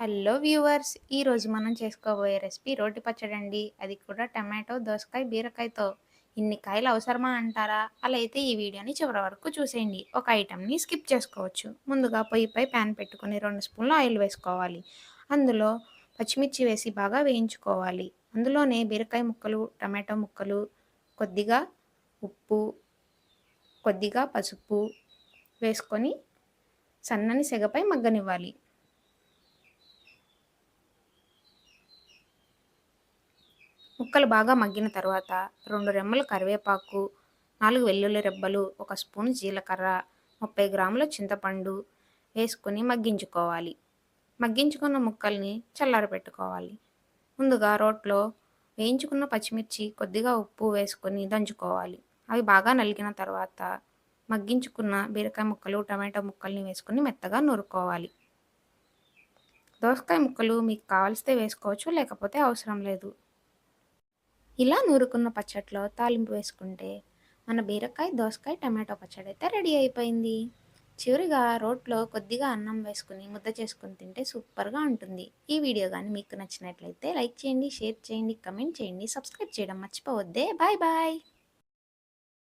Hello viewers ఈరోజు మనం చేసుకోబోయే రెసిపీ రోటి పచ్చడి అండి అది కూడా టమాటో దోసకాయ బీరకాయతో. ఇన్ని కాయలు అవసరమా అంటారా? అలా అయితే ఈ వీడియోని చివరి వరకు చూసేయండి. ఒక ఐటెంని స్కిప్ చేసుకోవచ్చు. ముందుగా పొయ్యిపై ప్యాన్ పెట్టుకుని రెండు స్పూన్ల ఆయిల్ వేసుకోవాలి. అందులో పచ్చిమిర్చి వేసి బాగా వేయించుకోవాలి. అందులోనే బీరకాయ ముక్కలు టమాటో ముక్కలు కొద్దిగా ఉప్పు కొద్దిగా పసుపు వేసుకొని సన్నని సెగపై మగ్గనివ్వాలి. ముక్కలు బాగా మగ్గిన తర్వాత రెండు రెమ్మలు కరివేపాకు నాలుగు వెల్లుల్లి రెబ్బలు ఒక స్పూన్ జీలకర్ర ముప్పై గ్రాముల చింతపండు వేసుకొని మగ్గించుకోవాలి. మగ్గించుకున్న ముక్కల్ని చల్లారపెట్టుకోవాలి ముందుగా రోట్లో వేయించుకున్న పచ్చిమిర్చి కొద్దిగా ఉప్పు వేసుకొని దంచుకోవాలి. అవి బాగా నలిగిన తర్వాత మగ్గించుకున్న బీరకాయ ముక్కలు టమాటో ముక్కల్ని వేసుకొని మెత్తగా నూరుకోవాలి. దోసకాయ ముక్కలు మీకు కావలిస్తే వేసుకోవచ్చు లేకపోతే అవసరం లేదు. ఇలా నూరుకున్న పచ్చట్లో తాలింపు వేసుకుంటే మన బీరకాయ దోసకాయ టమాటో పచ్చడి అయితే రెడీ అయిపోయింది. చివరిగా రోట్లో కొద్దిగా అన్నం వేసుకుని ముద్ద చేసుకుని తింటే సూపర్గా ఉంటుంది. ఈ వీడియో కానీ మీకు నచ్చినట్లయితే లైక్ చేయండి షేర్ చేయండి కమెంట్ చేయండి సబ్స్క్రైబ్ చేయడం మర్చిపోవద్దే. Bye bye!